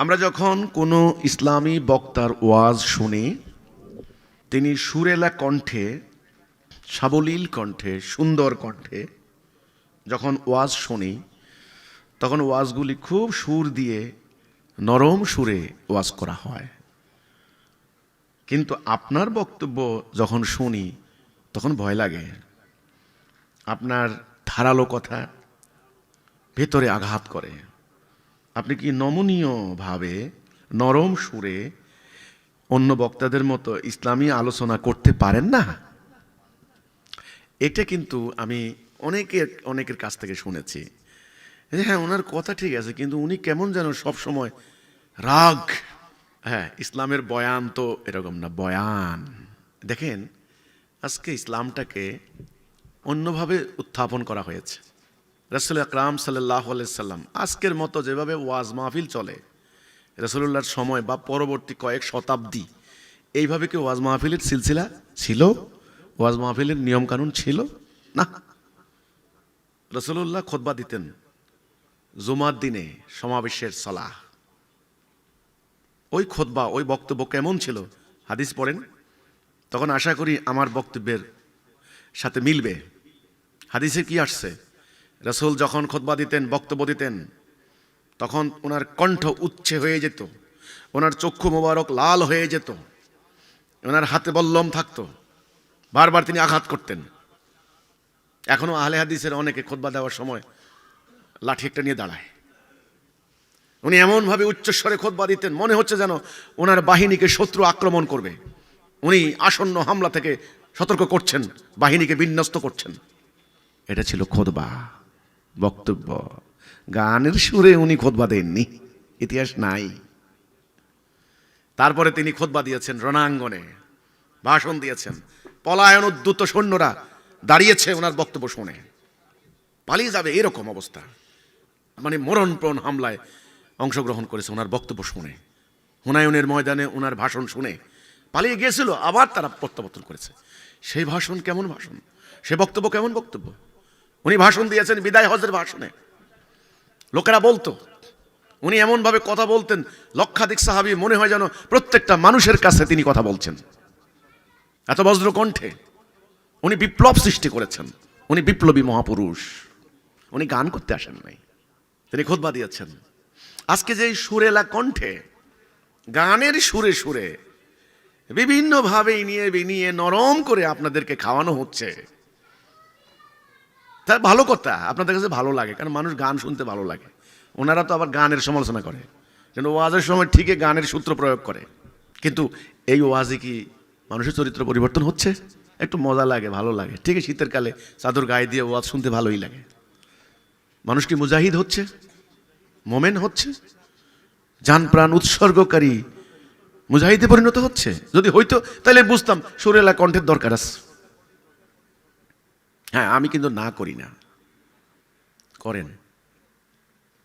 আমরা যখন কোনো ইসলামী বক্তার ওয়াজ শুনি, তিনি সুরেলা কণ্ঠে, সাবলীল কণ্ঠে, সুন্দর কণ্ঠে যখন ওয়াজ শুনি, তখন ওয়াজগুলি খুব সুর দিয়ে, নরম সুরে ওয়াজ করা হয়। কিন্তু আপনার বক্তব্য যখন শুনি, তখন ভয় লাগে। আপনার ধারালো কথা ভেতরে আঘাত করে। আপনি কি নমনীয়ভাবে নরম সুরে অন্য বক্তাদের মতো ইসলামী আলোচনা করতে পারেন না? এটা কিন্তু আমি অনেকের অনেকের কাছ থেকে শুনেছি। হ্যাঁ ওনার কথা ঠিক আছে, কিন্তু উনি কেমন যেন সবসময় রাগ। হ্যাঁ ইসলামের বয়ান তো এরকম না, বয়ান। দেখেন, আজকে ইসলামটাকে অন্যভাবে উত্থাপন করা হয়েছে। রসুল আকরাম সাল্লাহ সাল্লাম আজকের মতো যেভাবে ওয়াজ মাহফিল চলে রসুল্লাহর সময় বা পরবর্তী কয়েক শতাব্দী, এইভাবে কি ওয়াজ মাহফিলের সিলসিলা ছিল? ওয়াজ মাহফিলের নিয়মকানুন ছিল? না। রসুল্লাহ খোদবা দিতেন, জুমার দিনে সমাবেশের সলাহ। ওই খোদবা ওই বক্তব্য কেমন ছিল? হাদিস পড়েন? তখন আশা করি আমার বক্তব্যের সাথে মিলবে। হাদিসে কি আসছে? রসুল যখন খোদবা দিতেন, বক্তব্য দিতেন, তখন ওনার কণ্ঠ উচ্ছে হয়ে যেত, ওনার চক্ষু মোবারক লাল হয়ে যেত, ওনার হাতে বল্লম থাকতো, বারবার তিনি আঘাত করতেন। এখনও আহলে হাদিসের অনেকে খোদবা দেওয়ার সময় লাঠি একটা নিয়ে দাঁড়ায়। উনি এমনভাবে উচ্চস্বরে খোদবা দিতেন, মনে হচ্ছে যেন ওনার বাহিনীকে শত্রু আক্রমণ করবে। উনি আসন্ন হামলা থেকে সতর্ক করছেন, বাহিনীকে বিন্যস্ত করছেন। এটা ছিল খোদবা বক্তব্য। গানের সুরে উনি খোদবা দেননি, ইতিহাস নাই। তারপরে তিনি খোদবা দিয়েছেন রণাঙ্গনে, ভাষণ দিয়েছেন। পলায়ন উদ্যুত সৈন্যরা দাঁড়িয়েছে ওনার বক্তব্য শুনে। পালিয়ে যাবে এরকম অবস্থা। মানে মরণপ্রণ হামলায় অংশগ্রহণ করেছে ওনার বক্তব্য শুনে। হুনায়নের ময়দানে ওনার ভাষণ শুনে পালিয়ে গিয়েছিল, আবার তারা প্রত্যাবর্তন করেছে। সেই ভাষণ কেমন ভাষণ? সে বক্তব্য কেমন বক্তব্য? উনি ভাষণ দিয়েছেন বিদায় হজের ভাষণে। লোকেরা বলতো, উনি এমনভাবে কথা বলতেন, লক্ষাধিক সাহাবি মনে হয় যেন প্রত্যেকটা মানুষের কাছে তিনি কথা বলছেন। এত বজ্র কণ্ঠে উনি বিপ্লব সৃষ্টি করেছেন, উনি বিপ্লবী মহাপুরুষ। উনি গান করতে আসেন নাই, তিনি খোদবা দিয়েছেন। আজকে যে সুরেলা কণ্ঠে, গানের সুরে সুরে বিভিন্নভাবে নিয়ে বিনিয়ে নরম করে আপনাদেরকে খাওয়ানো হচ্ছে তা ভালো কথা আপনাদের কাছে ভালো লাগে, কারণ মানুষ গান শুনতে ভালো লাগে। ওনারা তো আবার গানের সমালোচনা করে, যেন ওয়াজের সময় ঠিকই গানের সূত্র প্রয়োগ করে। কিন্তু এই ওয়াজে কি মানুষের চরিত্র পরিবর্তন হচ্ছে? একটু মজা লাগে, ভালো লাগে। ঠিকই শীতের কালে চাদর গায়ে দিয়ে ওয়াজ শুনতে ভালোই লাগে। মানুষ কি মুজাহিদ হচ্ছে? মোমেন হচ্ছে? যান প্রাণ উৎসর্গকারী মুজাহিদে পরিণত হচ্ছে? যদি হইতো, তাহলে বুঝতাম সুরেলা কণ্ঠের দরকার আছে। হ্যাঁ আমি কিন্তু না করি না। করেন।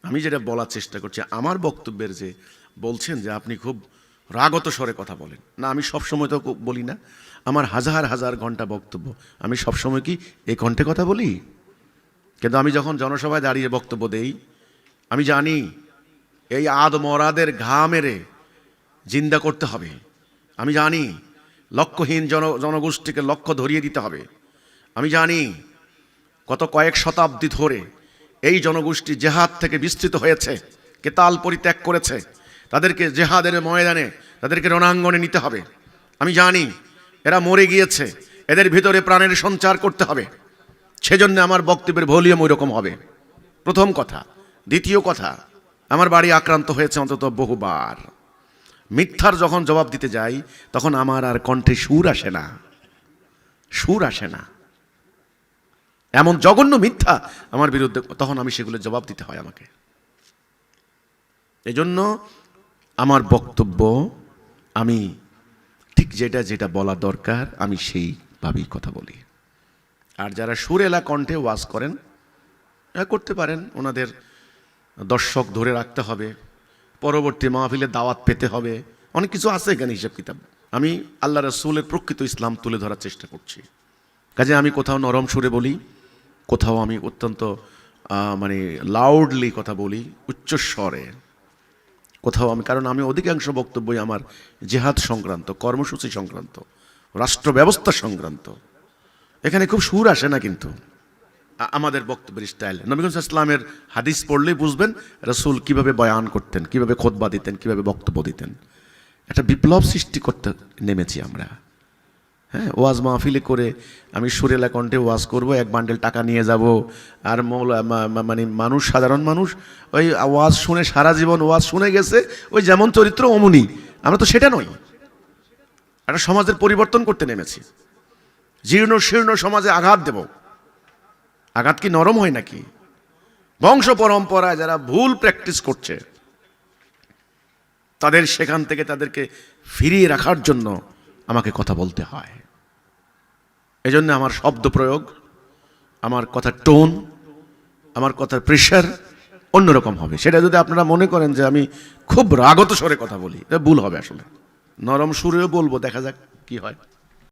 আমি যেটা বলার চেষ্টা করছি, আমার বক্তব্যের যে বলছেন যে আপনি খুব রাগত স্বরে কথা বলেন। না, আমি সব সময় তো বলি না। আমার হাজার হাজার ঘণ্টা বক্তব্য, আমি সব সময় কি এই কণ্ঠে কথা বলি? কিন্তু আমি যখন জনসভায় দাঁড়িয়ে বক্তব্য দেই, আমি জানি এই আদ মরাদের ঘা মেরে জিন্দা করতে হবে। আমি জানি লক্ষ্যহীন জন, জনগোষ্ঠীকে লক্ষ্য ধরিয়ে দিতে হবে। আমি জানি, গত কয়েক শতাব্দী ধরে এই জনগোষ্ঠী জেহাদ থেকে বিস্তৃত হয়েছে, কেতাল পরিত্যাগ করেছে। তাদেরকে জেহাদের ময়দানে, তাদেরকে রণাঙ্গনে নিতে হবে। আমি জানি, এরা মরে গিয়েছে, এদের ভিতরে প্রাণের সঞ্চার করতে হবে। সেজন্য আমার বক্তব্যের ভলিউম ওই রকম হবে। প্রথম কথা। দ্বিতীয় কথা, আমার বাড়ি আক্রান্ত হয়েছে অন্তত বহুবার। মিথ্যার যখন জবাব দিতে যাই, তখন আমার আর কণ্ঠে সুর আসে না। সুর আসে না। এমন জঘন্য মিথ্যা আমার বিরুদ্ধে, তখন আমি সেগুলো জবাব দিতে হয় আমাকে। এজন্য আমার বক্তব্য, আমি ঠিক যেটা যেটা বলা দরকার, আমি সেইভাবেই কথা বলি। আর যারা সুরেলা কণ্ঠে ওয়াজ করেন করতে পারেন, ওনাদের দর্শক ধরে রাখতে হবে, পরবর্তী মাহফিলে দাওয়াত পেতে হবে, অনেক কিছু আছে এখানে হিসাব কিতাব। আমি আল্লাহ রসুলের প্রকৃত ইসলাম তুলে ধরার চেষ্টা করছি। কাজে আমি কোথাও নরম সুরে বলি কোথাও আমি অত্যন্ত মানে লাউডলি কথা বলি, উচ্চস্বরে। কোথাও আমি, কারণ আমি অধিকাংশ বক্তব্যই আমার জেহাদ সংক্রান্ত, কর্মসূচি সংক্রান্ত, রাষ্ট্র ব্যবস্থা সংক্রান্ত। এখানে খুব সুর আসে না কিন্তু আমাদের বক্তব্যের স্টাইল নবীগঞ্জ ইসলামের হাদিস পড়লেই বুঝবেন রসুল কীভাবে বয়ান করতেন, কীভাবে খোদবা দিতেন, কীভাবে বক্তব্য দিতেন। একটা বিপ্লব সৃষ্টি করতে নেমেছি আমরা। হ্যাঁ ওয়াজ মাহফিলে করে আমি সুরেলা কণ্ঠে ওয়াজ করব, এক বান্ডেল টাকা নিয়ে যাব। আর মৌলা মানে মানুষ, সাধারণ মানুষ, ওই ওয়াজ শুনে সারা জীবন ওয়াজ শুনে গেছে, ওই যেমন চরিত্র অমনি। আমরা তো সেটা নই। একটা সমাজের পরিবর্তন করতে নেমেছি। জীর্ণ শীর্ণ সমাজে আঘাত দেব। আঘাত কি নরম হয় নাকি? বংশ পরম্পরায় যারা ভুল প্র্যাকটিস করছে, তাদের সেখান থেকে তাদেরকে ফিরিয়ে রাখার জন্য আমাকে কথা বলতে হয়। এজন্য আমার শব্দ প্রয়োগ, আমার কথার টোন, আমার কথার প্রেশার অন্যরকম হবে। সেটা যদি আপনারা মনে করেন যে আমি খুব রাগত স্বরে কথা বলি, এটা ভুল হবে আসলে। নরম সুরেও বলব, দেখা যাক কি হয়।